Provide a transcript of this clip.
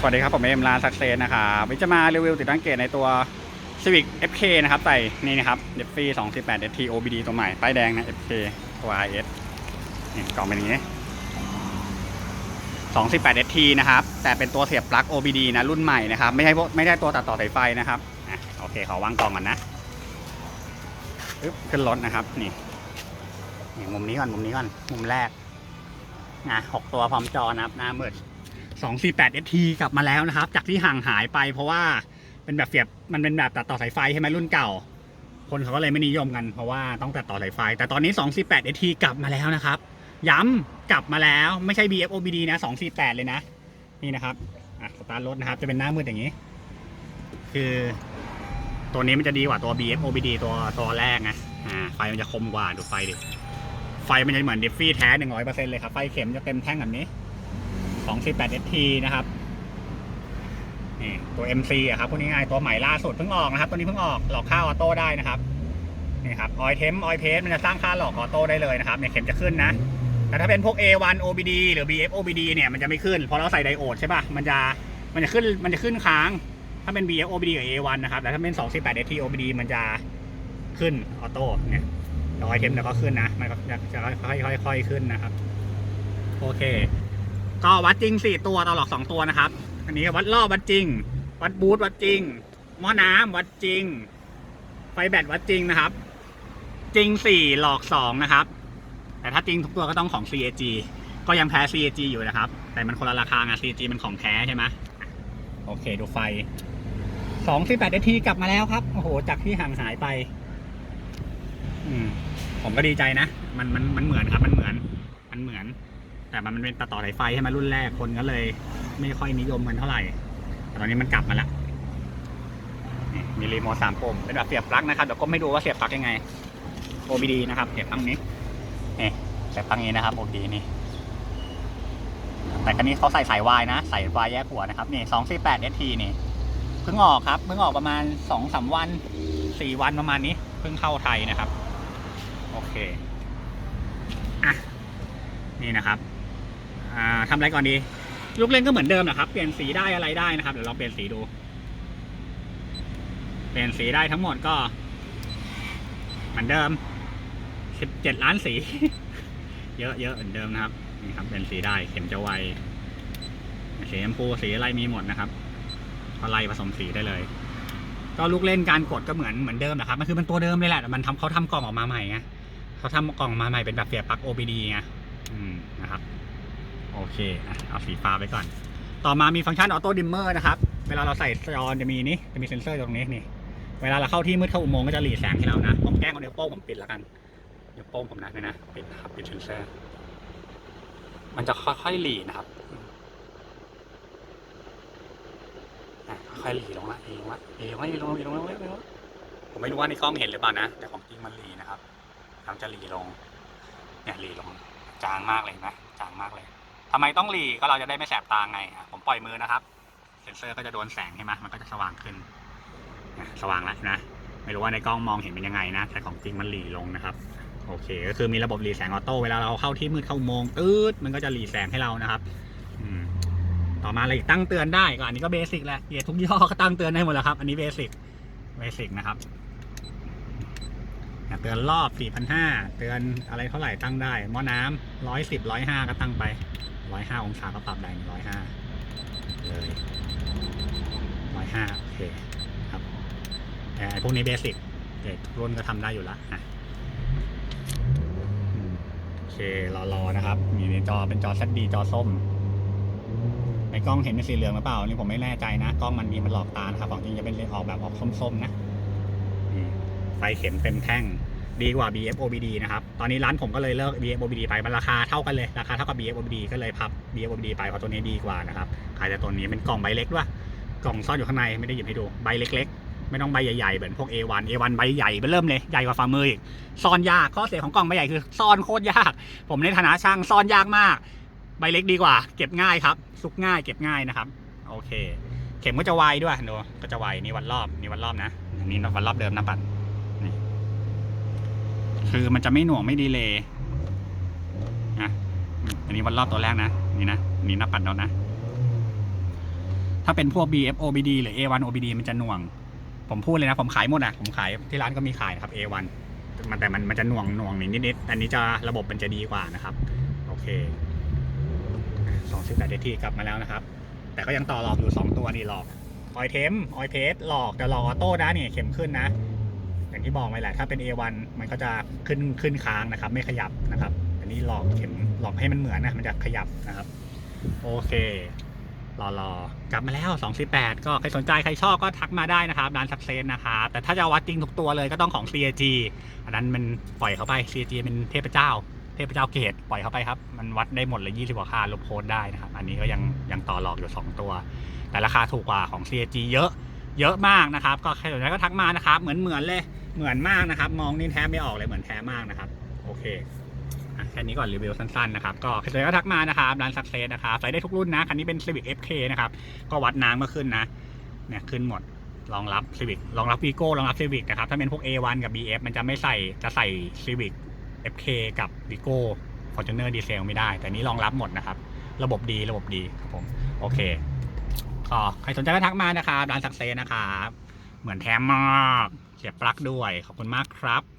สวัสดีครับ ผมเอ็มร้านสักเซนนะครับวันนี้จะมารีวิวติดตั้งเกตในตัว Civic FK นะครับใส่นี่นะครับ d e f i 218 ST OBD ตัวใหม่ ป้ายแดงนะ FK ตัว IS นี่กล่องเป็นอย่างนี้ 218 ST นะครับ แต่เป็นตัวเสียบปลั๊ก OBD นะ รุ่นใหม่นะครับ ไม่ใช่พไม่ได้ตัวตัดต่อสายไฟนะครับอะโอเค ขอวางกล่องก่อนนะปึ๊บขึ้นรถนะครับ นี่นี่มุมนี้ก่อน มุมนี้ก่อน มุมแรกนะหกตัวพร้อมจอนะครับหน้ามืด 248 ST กลับมาแล้วนะครับ จากที่ห่างหายไปเพราะว่าเป็นแบบเสียบมันเป็นแบบตัดต่อสายไฟใช่ไหมรุ่นเก่า คนเขาก็เลยไม่นิยมกันเพราะว่าต้องตัดต่อสายไฟ แต่ตอนนี้ 248 ST กลับมาแล้วนะครับ ย้ำกลับมาแล้วไม่ใช่ BFOBD นะ 248 เลยนะ นี่นะครับอะสตาร์ทรถนะครับจะเป็นหน้ามืดอย่างนี้ คือตัวนี้มันจะดีกว่าตัว BFOBD ตัวตัวแรกนะอ่าไฟมันจะคมกว่าดูไฟดิไฟมันจะเหมือนเดฟฟี่แท้100%เลยครับไฟเข็มจะเต็มแท่งแบบนี้ 248 ST นะครับนี่ตัว MC อะครับพูดง่ายๆตัวใหม่ล่าสุดเพิ่งออกนะครับตัวนี้เพิ่งออกหลอกค่าวออโต้ได้นะครับนี่ครับออยเทมออยเพสมันจะสร้างค่าหลอกออโต้ได้เลยนะครับเนี่ยเข็มจะขึ้นนะแต่ถ้าเป็นพวก A1 OBD หรือ BF OBD เนี่ยมันจะไม่ขึ้นเพราะเราใส่ไดโอดใช่ป่ะมันจะมันจะขึ้นมันจะขึ้นค้าง ถ้าเป็น BF OBD กับ A1 นะครับแต่ถ้าเป็น248 ST OBD มันจะขึ้นออโต้เนี่ยออยเทมเดี๋ยวก็ขึ้นนะมันก็จะจะค่อยๆค่อยๆขึ้นนะครับ โอเค ก็วัดจริง4ตัวต่อหลอก2ตัวนะครับ อันนี้วัดรอบวัดจริง วัดบูทวัดจริง หม้อน้ำวัดจริง ไฟแบตวัดจริงนะครับ จริง4หลอก2นะครับ แต่ถ้าจริงทุกตัวก็ต้องของ CAG ก็ยังแพ้ CAG อยู่นะครับ แต่มันคนละราคาไง CAG มันของแท้ใช่ไหมโอเคดูไฟ2 18นาทีกลับมาแล้วครับ โอ้โห จากที่ห่างหายไป อืมผมก็ดีใจนะ มันมันมันเหมือนครับ มันเหมือน มันเหมือน แต่มันเป็นตัดต่อสายไฟใช่ไหมรุ่นแรกคนก็เลย ไม่ค่อยนิยมกันเท่าไหร่แต่ตอนนี้มันกลับมาแล้วมีรีโมทสามปุ่มเป็นแบบเสียบปลั๊กนะครับเดี๋ยวก็ไม่ดูว่าเสียบปลั๊กยังไง OBD นะครับเสียบปลั๊กนี้นี่เสียบปลั๊กนี้นะครับ OBD นี่แต่คันนี้เขาใส่สายวายนะใส่วายแยกหัวนะครับนี่สองสี่แปด ST นี่เพิ่งออกครับเพิ่งออกประมาณสองสามวันสี่วันประมาณนี้เพิ่งเข้าไทยนะครับ โอเคอะนี่นะครับ อ่าทำอะไรก่อนดี ลูกเล่นก็เหมือนเดิมนะครับ เปลี่ยนสีได้อะไรได้นะครับ เดี๋ยวเราเปลี่ยนสีดู เปลี่ยนสีได้ทั้งหมดก็ เหมือนเดิม17ล้านสี เยอะเยอะเหมือนเดิมนะครับ นี่ครับ เป็นสีได้ เข็มจะไว สีชมพูสีอะไรมีหมดนะครับก็ไล่ผสมสีได้เลย ก็ลูกเล่นการกดก็เหมือนเหมือนเดิมนะครับ มันคือมันตัวเดิมเลยแหละแต่มันทำเขาทำกล่องออกมาใหม่ไงเขาทำกล่องมาใหม่เป็นแบบเสียบปลั๊ก OBD ไงอืมนะครับ โอเคเอาสีฟ้าไปก่อน ต่อมามีฟังก์ชันออโต้ดิมเมอร์นะครับ เวลาเราใส่จอจะมีนี่จะมีเซ็นเซอร์ตรงนี้นี่ เวลาเราเข้าที่มืดเข้าอุโมงค์ก็จะหลีแสงให้เรานะ ผมแกล้งเอานิ้วโป้งผมปิดแล้วกันนิ้วโป้งผมนะนี่นะ ปิดครับปิดเซ็นเซอร์ มันจะค่อยๆหลีนะครับค่อยหลีลงละหลีลงละหลีลงละหลีลงละหลีลงละหลีลงละผมไม่รู้ว่าในกล้องเห็นหรือเปล่านะ แต่ของจริงมันหลีนะครับมันจะหลีลง เนี่ยหลีลง จางมากเลยนะ จางมากเลย ทำไมต้องหลีก็เราจะได้ไม่แสบตาไง ผมปล่อยมือนะครับ เซ็นเซอร์ก็จะโดนแสงใช่ไหมมันก็จะสว่างขึ้น สว่างแล้วนะ ไม่รู้ว่าในกล้องมองเห็นเป็นยังไงนะ แต่ของจริงมันหลีลงนะครับ โอเค ก็คือมีระบบหลีแสงออโต้ เวลาเราเข้าที่มืดเข้ามองตืดมันก็จะหลีแสงให้เรานะครับต่อมาอะไรอีกตั้งเตือนได้ก็อันนี้ก็เบสิกแหละเกียร์ทุกยี่ห้อก็ตั้งเตือนได้หมดแล้วครับ อันนี้เบสิก เบสิกนะครับเตือนรอบ 4,500 เตือนอะไรเท่าไหร่ตั้งได้ หม้อน้ำร้อยสิบร้อยห้าก็ตั้งไป ร้อยห้าองศาก็ปรับได้ร้อยห้าเลยร้อยห้าโอเคครับแต่พวกนี้เบสิกเด็กทุกรุ่นก็ทำได้อยู่ล้วอะโอเครอๆนะครับ มีในจอเป็นจอ SD จอส้มในกล้องเห็นเป็นสีเหลืองหรือเปล่านี่ผมไม่แน่ใจนะ กล้องมันมีมันหลอกตานะครับของจริงจะเป็นออกแบบออกส้มๆนะไฟเข็มเต็มแท่ง ดีกว่า BF OBD นะครับ ตอนนี้ร้านผมก็เลยเลิก BF OBD ไป มันราคาเท่ากันเลย ราคาเท่ากับ BF OBD ก็เลยพับ BF OBD ไปเพราะตัวนี้ดีกว่านะครับขายแต่ตัวนี้เป็นกล่องใบเล็กด้วยกล่องซ่อนอยู่ข้างในไม่ได้หยิบให้ดู ใบเล็ก ๆ ไม่ต้องใบใหญ่ๆ เหมือนพวก A1 A1 ใบใหญ่เริ่มเลย ใหญ่กว่าฝ่ามืออีก ซ่อนยาก ข้อเสียของกล่องใบใหญ่คือซ่อนโคตรยาก ผมในฐานะช่างซ่อนยากมาก ใบเล็กดีกว่า เก็บง่ายครับ ซุกง่าย เก็บง่ายนะครับ โอเค เข็มก็จะไวด้วยดูก็จะไวนี่วัดรอบนี่วัดรอบนะนนี้วัดรอบเดิมนะปัด คือมันจะไม่หน่วงไม่ดีเลยนะอันนี้วัดรอบตัวแรกนะ นี่นะนนี้นับปัดแล้วนะ ถ้าเป็นพวก BF OBD หรือ A1 OBD มันจะหน่วง ผมพูดเลยนะ ผมขายหมดอะ ผมขายที่ร้านก็มีขายนะครับ A1 มันแต่มันมันจะหน่วงหน่วงนิดนิดอันนี้จะระบบมันจะดีกว่านะครับ โอเคสองสิบแปดทีกลับมาแล้วนะครับ แต่ก็ยังต่อหลอกอยู่สองตัวนี่หลอกออยเทมออยเทสหลอกแต่หลอกออโต้นะเนี่ยเข็มขึ้นนะ อย่างที่บอกไปแหละถ้าเป็น A1 มันก็จะขึ้นขึ้นค้างนะครับ ไม่ขยับนะครับ อันนี้หลอกเข็มหลอกให้มันเหมือนนะมันจะขยับนะครับ โอเครอรอกลับมาแล้ว 248 ก็ใครสนใจใครชอบก็ทักมาได้นะครับร้านซักเซนนะครับ แต่ถ้าจะวัดจริงทุกตัวเลยก็ต้องของ CAG อันนั้นมันปล่อยเขาไป CAG เป็นเทพเจ้า เทพเจ้าเกตปล่อยเขาไปครับ มันวัดได้หมดเลย 20กว่าค่าลบโพสได้นะครับ อันนี้ก็ยังยังต่อหลอกอยู่ 2 ตัว แต่ราคาถูกกว่าของ CAG เยอะ เยอะมากนะครับ ก็ใครสนใจก็ทักมานะครับ เหมือนเหมือนเลย เหมือนมากนะครับ มองนี่แทบไม่ออกเลยเหมือนแท้มากนะครับ โอเคแค่นี้ก่อนรีวิวสั้นๆนะครับ ก็ใครสนใจก็ทักมานะครับ ร้านซักเซสนะครับใส่ได้ทุกรุ่นนะ คันนี้เป็น Civic FK นะครับ ก็วัดน้ำก็ขึ้นนะ เนี่ยขึ้นหมด รองรับ Civic รองรับ Vigo รองรับ Civic นะครับ ถ้าเป็นพวก A1 กับ BF มันจะไม่ใส่ จะใส่ Civic FK กับ Vigo Fortuner Diesel ไม่ได้ แต่นี้รองรับหมดนะครับ ระบบดีระบบดีครับผม โอเค ก็ใครสนใจก็ทักมานะครับ ร้านซักเซสนะครับ เหมือนแท้มาก เสียบปลั๊กด้วยขอบคุณมากครับ